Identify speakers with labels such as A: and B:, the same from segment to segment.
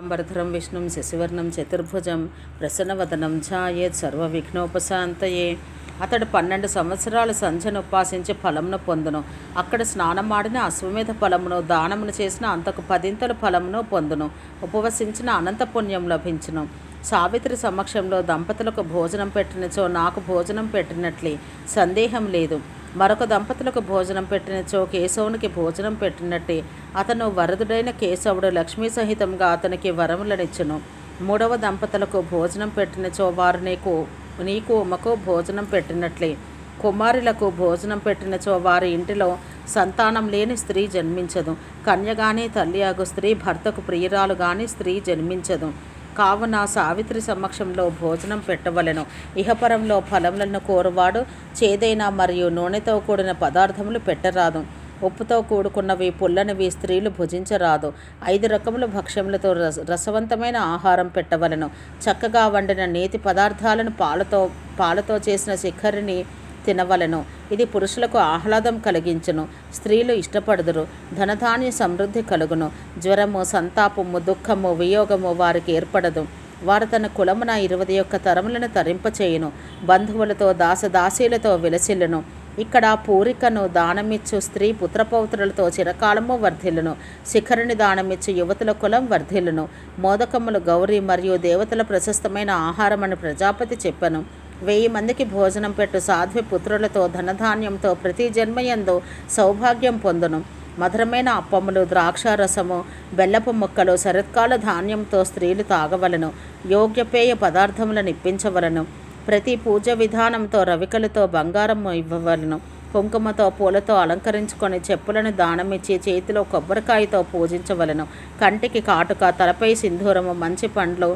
A: అంబరధరం విష్ణుం శశివర్ణం చతుర్భుజం ప్రసన్నవదనం ఝాయేత్ సర్వవిఘ్నోపశాంతయే. అతడు పన్నెండు సంవత్సరాలు సంధ్యను ఉపాసించి ఫలమును పొందును. అక్కడ స్నానమాడిన అశ్వమేధ ఫలమును దానమును చేసిన అంతకు పదింతలు ఫలమును పొందును. ఉపవసించిన అనంత పుణ్యం లభించును. సావిత్రి సమక్షంలో దంపతులకు భోజనం పెట్టినచో నాకు భోజనం పెట్టినట్లే. సందేహం లేదు. మరొక దంపతులకు భోజనం పెట్టినచో కేశవునికి భోజనం పెట్టినట్టే అతను వరదుడైన కేశవుడు లక్ష్మీ సహితంగా అతనికి వరములనిచ్చును. మూడవ దంపతులకు భోజనం పెట్టినచో వారు నీకు నీకు ఉమకు భోజనం పెట్టినట్లే. కుమారులకు భోజనం పెట్టినచో వారి ఇంటిలో సంతానం లేని స్త్రీ జన్మించదు. కన్యగాని తల్లి అగు స్త్రీ భర్తకు ప్రియురాలు గాని స్త్రీ జన్మించదు. కావున సావిత్రి సమక్షంలో భోజనం పెట్టవలెను. ఇహపరంలో ఫలములను కోరువాడు చేదైన మరియు నూనెతో కూడిన పదార్థములు పెట్టరాదు. ఉప్పుతో కూడుకున్నవి పుల్లనివి స్త్రీలు భుజించరాదు. ఐదు రకముల భక్ష్యములతో రస రసవంతమైన ఆహారం పెట్టవలను. చక్కగా వండిన నేతి పదార్థాలను పాలతో పాలతో చేసిన శిఖరిని తినవలను. ఇది పురుషులకు ఆహ్లాదం కలిగించును. స్త్రీలు ఇష్టపడుదురు. ధనధాన్య సమృద్ధి కలుగును. జ్వరము సంతాపము దుఃఖము వియోగము వారికి ఏర్పడదు. వారు తన కులమున ఇరవై ఒక్క తరములను తరింపచేయును బంధువులతో దాసదాసీలతో విలసిల్లును. ఇక్కడ పూరికను దానమిచ్చు స్త్రీ పుత్రపౌత్రులతో చిరకాలము వర్ధిల్లును. శిఖరుని దానమిచ్చు యువతుల కులం వర్ధిల్లును. మోదకములు గౌరీ మరియు దేవతల ప్రశస్తమైన ఆహారమని ప్రజాపతి చెప్పను. వెయ్యి మందికి భోజనం పెట్టు సాధ్వి పుత్రులతో ధనధాన్యంతో ప్రతి జన్మయందు సౌభాగ్యం పొందును. మధురమైన అప్పములు ద్రాక్షారసము బెల్లపు ముక్కలు శరత్కాల ధాన్యంతో స్త్రీలు తాగవలను. యోగ్యపేయ పదార్థములను ఇప్పించవలను ప్రతి పూజ విధానంతో రవికలతో బంగారం ఇవ్వవలను. కుంకుమతో పూలతో అలంకరించుకొని చెప్పులను దానమిచ్చి చేతిలో కొబ్బరికాయతో పూజించవలను. కంటికి కాటుక తలపై సింధూరము మంచి పండ్లు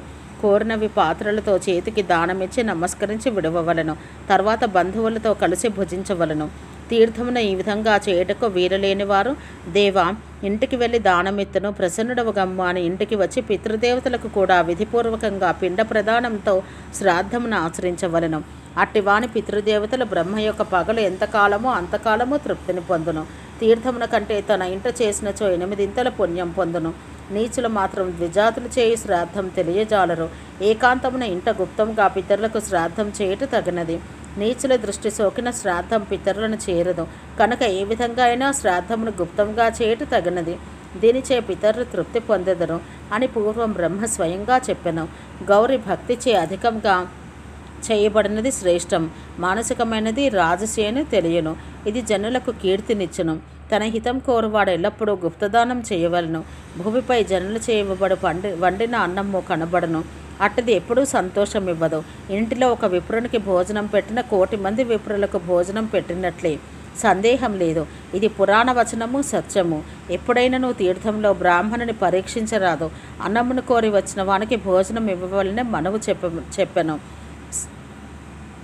A: కోరినవి పాత్రలతో చేతికి దానమిచ్చి నమస్కరించి విడవవలను. తర్వాత బంధువులతో కలిసి భుజించవలను. తీర్థమున ఈ విధంగా చేయుటకు వీరలేని వారు దేవ ఇంటికి వెళ్ళి దానమిత్తును ప్రసన్నుడవ గమ్మ అని ఇంటికి వచ్చి పితృదేవతలకు కూడా విధిపూర్వకంగా పిండ ప్రదానంతో శ్రాద్ధమును ఆచరించవలను. అట్టివాని పితృదేవతలు బ్రహ్మ యొక్క పగలు ఎంతకాలమో అంతకాలమో తృప్తిని పొందును. తీర్థమున కంటే తన ఇంట చేసినచో ఎనిమిదింతల పుణ్యం పొందును. నీచులు మాత్రం ద్విజాతులు చేయు శ్రాద్ధం తెలియజాలరు. ఏకాంతమున ఇంట గుప్తంగా పితరులకు శ్రాద్ధం చేయుట తగినది. నీచుల దృష్టి సోకిన శ్రాద్ధం పితరులను చేరదు. కనుక ఏ విధంగా అయినా శ్రాద్ధమును గుప్తంగా చేయుట తగినది. దీనిచే పితరులు తృప్తి పొందెదరు అని పూర్వం బ్రహ్మ స్వయంగా చెప్పెను. గౌరి భక్తిచే అధికంగా చేయబడినది శ్రేష్టం. మానసికమైనది రాజసేను తెలియను. ఇది జనులకు కీర్తినిచ్చును. తన హితం కోరువాడు ఎల్లప్పుడూ గుప్తదానం చేయవలను. భూమిపై జనులు చేయబడు పండి వండిన అన్నము కనబడను. అట్టది ఎప్పుడూ సంతోషం ఇవ్వదు. ఇంటిలో ఒక విప్రునికి భోజనం పెట్టిన కోటి మంది విప్రులకు భోజనం పెట్టినట్లే. సందేహం లేదు. ఇది పురాణ వచనము సత్యము. ఎప్పుడైనా నువ్వు తీర్థంలో బ్రాహ్మణుని పరీక్షించరాదు. అన్నమును కోరి వచ్చిన వానికి భోజనం ఇవ్వవలనే మనవు చెప్ప చెప్పను.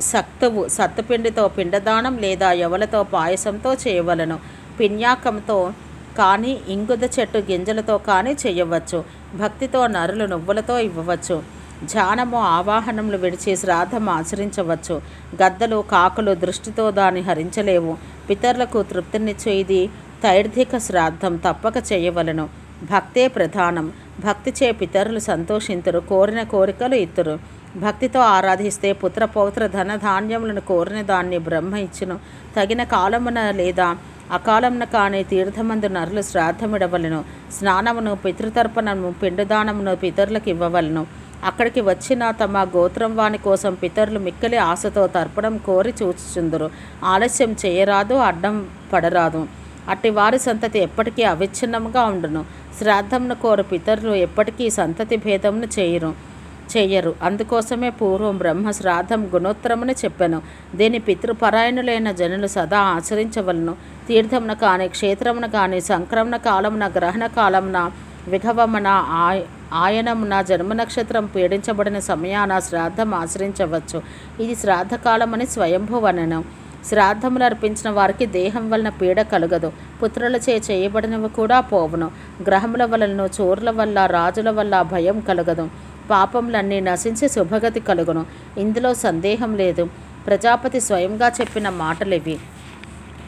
A: సక్తువు సత్తుపిండితో పిండదానం లేదా యవలతో పాయసంతో చేయవలను. పిన్యాకంతో కానీ ఇంగుద చెట్టు గింజలతో కానీ చేయవచ్చు. భక్తితో నరులు నువ్వులతో ఇవ్వవచ్చు. ధ్యానము ఆవాహనములు విడిచి శ్రాద్ధం ఆచరించవచ్చు. గద్దలు కాకులు దృష్టితో దాన్ని హరించలేవు. పితరులకు తృప్తినిచ్చే ఇది తైర్ధిక శ్రాద్ధం తప్పక చేయవలను. భక్తే ప్రధానం. భక్తి చే పితరులు సంతోషింతురు కోరిన కోరికలు ఇత్తురు. భక్తితో ఆరాధిస్తే పుత్ర పౌత్ర ధన ధాన్యములను కోరిన దాన్ని బ్రహ్మ ఇచ్చును. తగిన కాలమున లేదా అకాలమున కాని తీర్థమందు నరులు శ్రాద్ధమిడవలను. స్నానమును పితృతర్పణము పిండుదానమును పితరులకు ఇవ్వవలను. అక్కడికి వచ్చిన తమ గోత్రం వాని కోసం పితరులు మిక్కలి ఆశతో తర్పణం కోరి చూచుచుందురు. ఆలస్యం చేయరాదు అడ్డం పడరాదు. అట్టి వారి సంతతి ఎప్పటికీ అవిచ్ఛిన్నముగా ఉండును. శ్రాద్ధమును కోరు పితరులు ఎప్పటికీ సంతతి భేదమును చేయరు చెయ్యరు అందుకోసమే పూర్వం బ్రహ్మ శ్రాద్ధం గుణోత్తరమని చెప్పాను. దీని పితృపరాయణులైన జనులు సదా ఆచరించవలను. తీర్థమున కానీ క్షేత్రమున కానీ సంక్రమణ కాలమున గ్రహణ కాలమున విఘవమున ఆయ ఆయనమున జన్మ నక్షత్రం పీడించబడిన సమయాన శ్రాద్ధం ఆచరించవచ్చు. ఇది శ్రాద్ధకాలమని స్వయంభువనను శ్రాద్ధములు అర్పించిన వారికి దేహం వలన పీడ కలుగదు. పుత్రులచే చేయబడినవి కూడా పోవును. గ్రహముల వలన చోర్ల వల్ల రాజుల వల్ల భయం కలగదు. పాపములన్నీ నశించి శుభగతి కలుగును. ఇందులో సందేహం లేదు. ప్రజాపతి స్వయంగా చెప్పిన మాటలివి.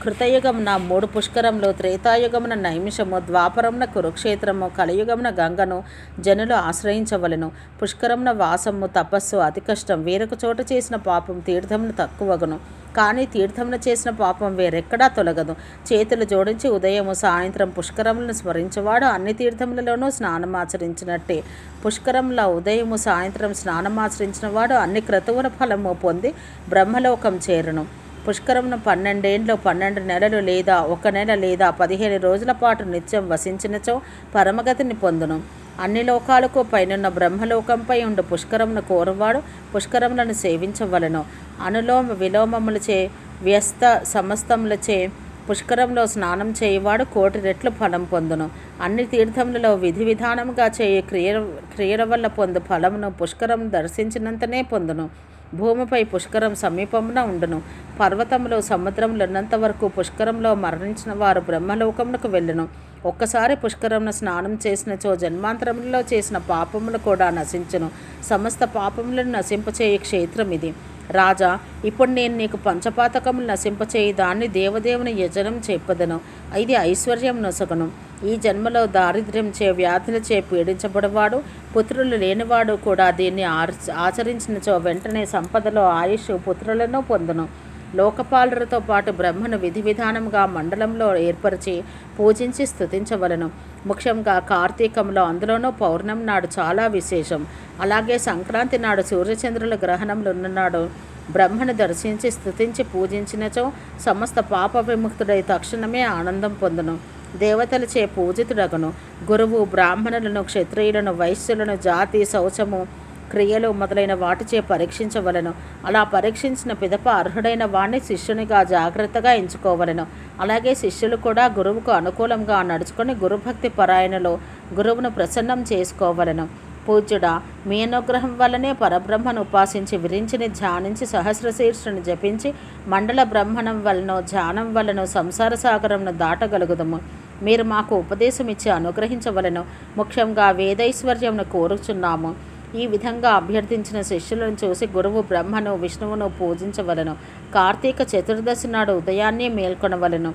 A: కృతయుగమున మూడు పుష్కరములు త్రేతాయుగమున నైమిషము ద్వాపరమున కురుక్షేత్రము కలియుగమున గంగను జనులు ఆశ్రయించవలెను. పుష్కరమున వాసము తపస్సు అతి కష్టం వేరొక చోట చేసిన పాపం తీర్థమును తక్కువగును. కానీ తీర్థమున చేసిన పాపం వేరెక్కడా తొలగదు. చేతులు జోడించి ఉదయము సాయంత్రం పుష్కరములను స్మరించేవాడు అన్ని తీర్థములలోనూ స్నానమాచరించినట్టే. పుష్కరంలో ఉదయము సాయంత్రం స్నానమాచరించిన వాడు అన్ని క్రతువుల ఫలము పొంది బ్రహ్మలోకం చేరును. పుష్కరమును పన్నెండేండ్లు పన్నెండు నెలలు లేదా ఒక నెల లేదా పదిహేను రోజుల పాటు నిత్యం వసించినచో పరమగతిని పొందును. అన్ని లోకాలకు పైనున్న బ్రహ్మలోకంపై ఉండు పుష్కరమును కోరువాడు పుష్కరములను సేవించవలను. అనులోమ విలోమములచే వ్యస్త సమస్తములచే పుష్కరంలో స్నానం చేయువాడు కోటి రెట్లు ఫలం పొందును. అన్ని తీర్థములలో విధి విధానముగా చేయ క్రియ క్రియల వల్ల పొందు ఫలమును పుష్కరం దర్శించినంతనే పొందును. భూమిపై పుష్కరం సమీపమున ఉండును. పర్వతంలో సముద్రములున్నంత వరకు పుష్కరంలో మరణించిన వారు బ్రహ్మలోకమునకు వెళ్ళును. ఒక్కసారి పుష్కరంను స్నానం చేసినచో జన్మాంతరములలో చేసిన పాపములు కూడా నశించును. సమస్త పాపములను నశింపచేయ క్షేత్రం ఇది. రాజా ఇప్పుడు నేను నీకు పంచపాతకములు నశింపచేయి దాన్ని దేవదేవుని యజనం చెప్పదను. ఇది ఐశ్వర్యం నొసగను. ఈ జన్మలో దారిద్ర్యం చే వ్యాధులచే పీడించబడవాడు పుత్రులు లేనివాడు కూడా దీన్ని ఆచరించినచో వెంటనే సంపదలో ఆయుష్ పుత్రులను పొందును. లోకపాలులతో పాటు బ్రహ్మను విధి విధానంగా మండలంలో ఏర్పరిచి పూజించి స్థుతించవలను ముఖ్యంగా కార్తీకంలో అందులోనూ పౌర్ణం నాడు చాలా విశేషం. అలాగే సంక్రాంతి నాడు సూర్యచంద్రుల గ్రహణంలో ఉన్ననాడు బ్రహ్మను దర్శించి స్థుతించి పూజించినచో సమస్త పాప విముక్తుడై తక్షణమే ఆనందం పొందును. దేవతలచే పూజితుడగను. గురువు బ్రాహ్మణులను క్షత్రియులను వైశ్యులను జాతి శౌచము క్రియలు మొదలైన వాటిచే పరీక్షించవలను. అలా పరీక్షించిన పిదప అర్హుడైన వాణ్ణి శిష్యునిగా జాగ్రత్తగా ఎంచుకోవలను. అలాగే శిష్యులు కూడా గురువుకు అనుకూలంగా నడుచుకొని గురుభక్తి పరాయణలో గురువును ప్రసన్నం చేసుకోవలను. పూజ్యుడా మీ అనుగ్రహం వల్లనే పరబ్రహ్మను ఉపాసించి విరించిని ధ్యానించి సహస్రశీర్షుని జపించి మండల బ్రహ్మణం వలన ధ్యానం వలన సంసార సాగరంను దాటగలుగుదము. మీరు మాకు ఉపదేశం ఇచ్చి అనుగ్రహించవలను. ముఖ్యంగా వేదైశ్వర్యంను కోరుచున్నాము. ఈ విధంగా అభ్యర్థించిన శిష్యులను చూసి గురువు బ్రహ్మను విష్ణువును పూజించవలను. కార్తీక చతుర్దశి నాడు ఉదయాన్నే మేల్కొనవలను.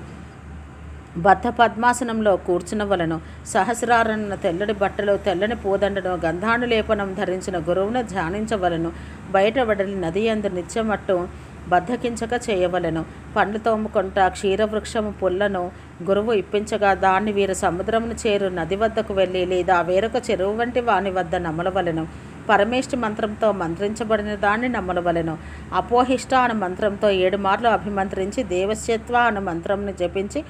A: బద్ధ పద్మాసనంలో కూర్చునవలను. సహస్రారన్న తెల్లడి బట్టలు తెల్లని పూదండను గంధాను లేపనం ధరించిన గురువును ధ్యానించవలను. బయట వడలి నది అందు నిత్యమట్టు బద్దకించక చేయవలను. పండ్లు తోముకుంటా క్షీరవృక్షము పుల్లను గురువు ఇప్పించగా దాన్ని వీరు సముద్రమును చేరు నది వద్దకు వెళ్ళి లేదా వేరొక చెరువు వంటి వాని వద్ద నమలవలను. పరమేష్టి మంత్రంతో మంత్రించబడిన దాన్ని నమ్మలవలెను అపోహిష్ట అను మంత్రంతో ఏడు మార్లు అభిమంత్రించి దేవశ్యత్వ అను మంత్రంను జపించి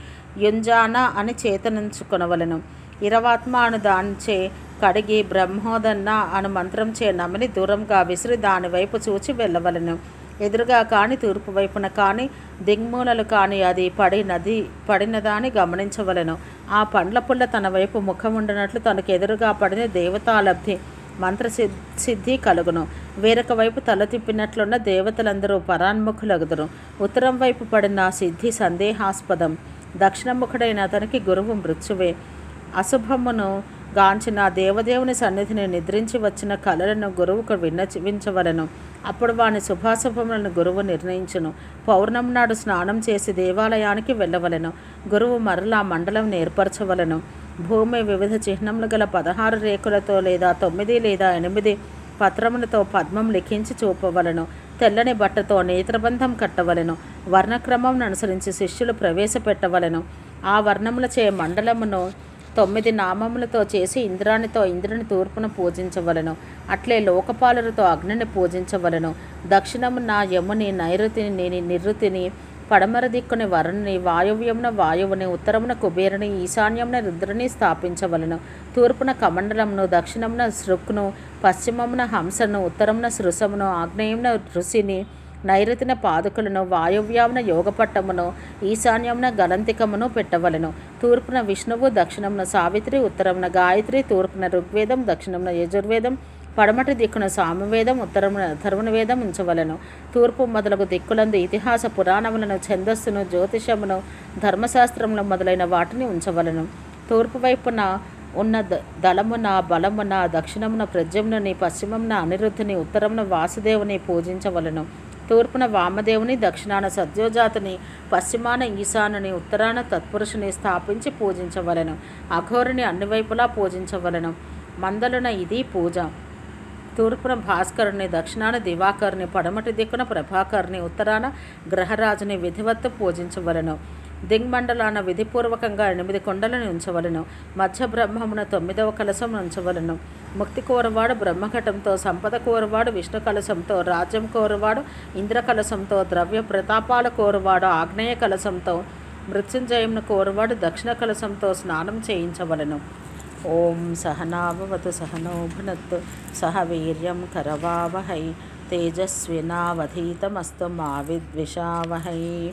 A: యుంజాన అని చేతనుంచుకొనవలెను. ఇరవాత్మ అను దానిచే కడిగి బ్రహ్మోదన్న అను మంత్రం చే నమని దూరంగా విసిరి దాని వైపు చూచి వెళ్ళవలను. ఎదురుగా కాని తూర్పు వైపున కాని దిగ్మూలలు కాని అది పడినది పడినదాని గమనించవలను. ఆ పండ్ల పుల్ల తన వైపు ముఖం ఉండనట్లు తనకు ఎదురుగా పడిన దేవతాలబ్ధి మంత్ర సిద్ధి కలుగును. వేరొక వైపు తల తిప్పినట్లున్న దేవతలందరూ పరాన్ముఖులగుదురు. ఉత్తరం వైపు పడిన సిద్ధి సందేహాస్పదం. దక్షిణముఖుడైన అతనికి గురువు మృత్యువే. అశుభమును గాంచిన దేవదేవుని సన్నిధిని నిద్రించి వచ్చిన కళలను గురువుకు విన్నవించవలను. అప్పుడు వాని శుభాశుభములను గురువు నిర్ణయించును. పౌర్ణమి నాడు స్నానం చేసి దేవాలయానికి వెళ్ళవలను. గురువు మరలా మండలం ఏర్పరచవలను. భూమి వివిధ చిహ్నములు గల పదహారు రేకులతో లేదా తొమ్మిది లేదా ఎనిమిది పత్రములతో పద్మం లిఖించి చూపవలను. తెల్లని బట్టతో నేత్రబంధం కట్టవలను. వర్ణక్రమం అనుసరించి శిష్యులు ప్రవేశపెట్టవలను. ఆ వర్ణములచే మండలమును తొమ్మిది నామములతో చేసి ఇంద్రానితో ఇంద్రుని తూర్పున పూజించవలను. అట్లే లోకపాలులతో అగ్నిని పూజించవలను. దక్షిణమున యముని నైరుతిని నిరుతిని పడమర దిక్కుని వరుణ్ణి వాయువ్యమున వాయువుని ఉత్తరమున కుబేరుని ఈశాన్యమున రుద్రుని స్థాపించవలను. తూర్పున కమండలమును దక్షిణమున శృక్ను పశ్చిమమున హంసను ఉత్తరమున సృసమును ఆగ్నేయమున ఋషిని నైరుతిన పాదుకులను వాయువ్యామున యోగపట్టమును ఈశాన్యమున గలంతికమును పెట్టవలను. తూర్పున విష్ణువు దక్షిణమున సావిత్రి ఉత్తరమున గాయత్రి తూర్పున ఋగ్వేదం దక్షిణమున యజుర్వేదం పడమటి దిక్కున సామవేదం ఉత్తరమున అథర్వణ వేదం ఉంచవలను. తూర్పు మొదలగు దిక్కులందు ఇతిహాస పురాణములను ఛందస్సును జ్యోతిషమును ధర్మశాస్త్రములు మొదలైన వాటిని ఉంచవలను. తూర్పు వైపున ఉన్న దళమున బలమున దక్షిణమున ప్రజమునని పశ్చిమమున అనిరుద్ధిని ఉత్తరమున వాసుదేవుని పూజించవలను. తూర్పున వామదేవుని దక్షిణాన సద్యోజాతిని పశ్చిమాన ఈశానుని ఉత్తరాన తత్పురుషుని స్థాపించి పూజించవలెను. అఘోరుని అన్ని వైపులా పూజించవలెను. మందలున ఇది పూజ. తూర్పున భాస్కరుని దక్షిణాన దివాకరుని పడమటి దిక్కున ప్రభాకరుని ఉత్తరాన గ్రహరాజుని విధివత్తు పూజించవలను. దిగ్మండలాన విధిపూర్వకంగా ఎనిమిది కొండలను ఉంచవలను మధ్య బ్రహ్మమున తొమ్మిదవ కలశం ఉంచవలను. ముక్తి కోరవాడు బ్రహ్మఘటంతో సంపద కోరవాడు విష్ణు కలశంతో రాజ్యం కోరవాడు ఇంద్ర కలశంతో ద్రవ్య ప్రతాపాల కోరవాడు ఆగ్నేయ కలశంతో మృత్యుంజయంను కోరవాడు దక్షిణ కలశంతో స్నానం చేయించవలను. ఓం సహనాభవతు సహనోభునత్తు సహ వీర్యం కరవావహై తేజస్వినావధీతమస్తు మా విద్విషావహై